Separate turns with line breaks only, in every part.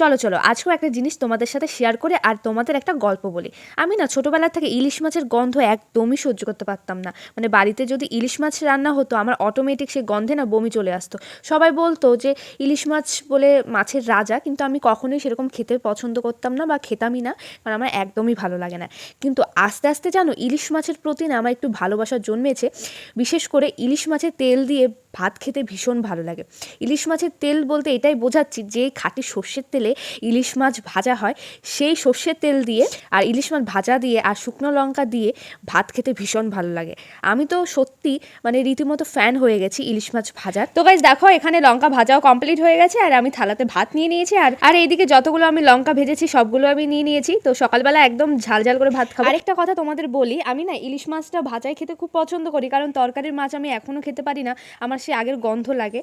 চলো চলো, আজকেও একটা জিনিস তোমাদের সাথে শেয়ার করে আর তোমাদের একটা গল্প বলি। আমি না ছোটোবেলা থেকে ইলিশ মাছের গন্ধ একদমই সহ্য করতে পারতাম না। মানে বাড়িতে যদি ইলিশ মাছ রান্না হতো, আমার অটোমেটিক সেই গন্ধে না বমি চলে আসতো। সবাই বলতো যে, ইলিশ মাছ বলে মাছের রাজা কিন্তু আমি কখনোই সেরকম খেতে পছন্দ করতাম না বা খেতামই না, কারণ আমার একদমই ভালো লাগে না। কিন্তু আস্তে আস্তে জানো, ইলিশ মাছের প্রতি না আমার একটু ভালোবাসা জন্মেছে। বিশেষ করে ইলিশ মাছের তেল দিয়ে ভাত খেতে ভীষণ ভালো লাগে। ইলিশ মাছের তেল বলতে এটাই বোঝাচ্ছি যে খাঁটি সর্ষের তেলে ইলিশ মাছ ভাজা হয়, সেই সর্ষের তেল দিয়ে আর ইলিশ মাছ ভাজা দিয়ে আর শুকনো লঙ্কা দিয়ে ভাত খেতে ভীষণ ভালো লাগে। আমি তো সত্যি মানে রীতিমতো ফ্যান হয়ে গেছি ইলিশ মাছ ভাজার। তো গাইজ দেখো এখানে লঙ্কা ভাজাও কমপ্লিট হয়ে গেছে আর আমি থালাতে ভাত নিয়ে নিয়েছি আর আর এইদিকে যতগুলো আমি লঙ্কা ভেজেছি সবগুলো আমি নিয়ে নিয়েছি। তো সকালবেলা একদম ঝাল ঝাল করে ভাত খাব। আরেকটা কথা তোমাদের বলি, আমি না ইলিশ মাছটা ভাজাই খেতে খুব পছন্দ করি, কারণ তরকারির মাছ আমি এখনও খেতে পারি না। আমার সে আগের গন্ধ লাগে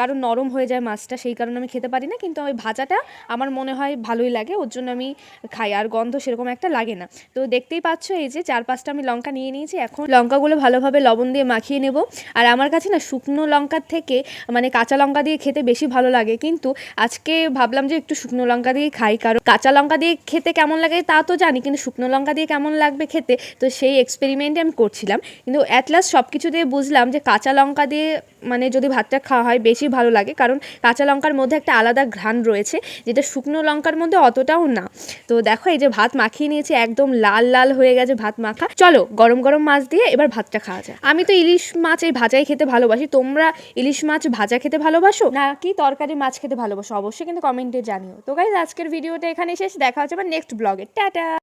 কারণ নরম হয়ে যায় মাছটা, সেই কারণে আমি খেতে পারি না, কিন্তু ওই ভাজাটা আমার মনে হয় ভালোই লাগে, ওর জন্য আমি খাই, আর গন্ধ সেরকম একটা লাগে না। তো দেখতেই পাচ্ছ এই যে চার পাঁচটা আমি লঙ্কা নিয়ে নিয়েছি, এখন লঙ্কাগুলো ভালোভাবে লবণ দিয়ে মাখিয়ে নেব, আর আমার কাছে না শুকনো লঙ্কার থেকে মানে কাঁচা লঙ্কা দিয়ে খেতে বেশি ভালো লাগে, কিন্তু আজকে ভাবলাম যে একটু শুকনো লঙ্কা দিয়ে খাই, কারণ কাঁচা লঙ্কা দিয়ে খেতে কেমন লাগে তা তো জানি, কিন্তু শুকনো লঙ্কা দিয়ে কেমন লাগবে খেতে, তো সেই এক্সপেরিমেন্টে আমি করছিলাম, কিন্তু অ্যাট লাস্ট সব কিছু দিয়ে বুঝলাম যে কাঁচা লঙ্কা দিয়ে মানে যদি ভাতটা খাওয়া হয় বেশি ভালো লাগে। কারণ কাঁচা লঙ্কার মধ্যে একটা আলাদা ঘ্রাণ রয়েছে, যেটা শুকনো লঙ্কার মধ্যে অতটাও না। তো দেখো এই যে ভাত মাখিয়ে নিয়েছি, একদম লাল লাল হয়ে গেছে ভাত মাখা। চলো গরম গরম মাছ দিয়ে এবার ভাতটা খাওয়া যায় আমি তো ইলিশ মাছ এই ভাজাই খেতে ভালোবাসি। তোমরা ইলিশ মাছ ভাজা খেতে ভালোবাসো? নাকি তরকারি মাছ খেতে ভালোবাসো? অবশ্যই কিন্তু কমেন্টে জানিও। তো গাইজ আজকের ভিডিওটা এখানে শেষ। দেখা হচ্ছে আবার নেক্সট ব্লগে টাটা!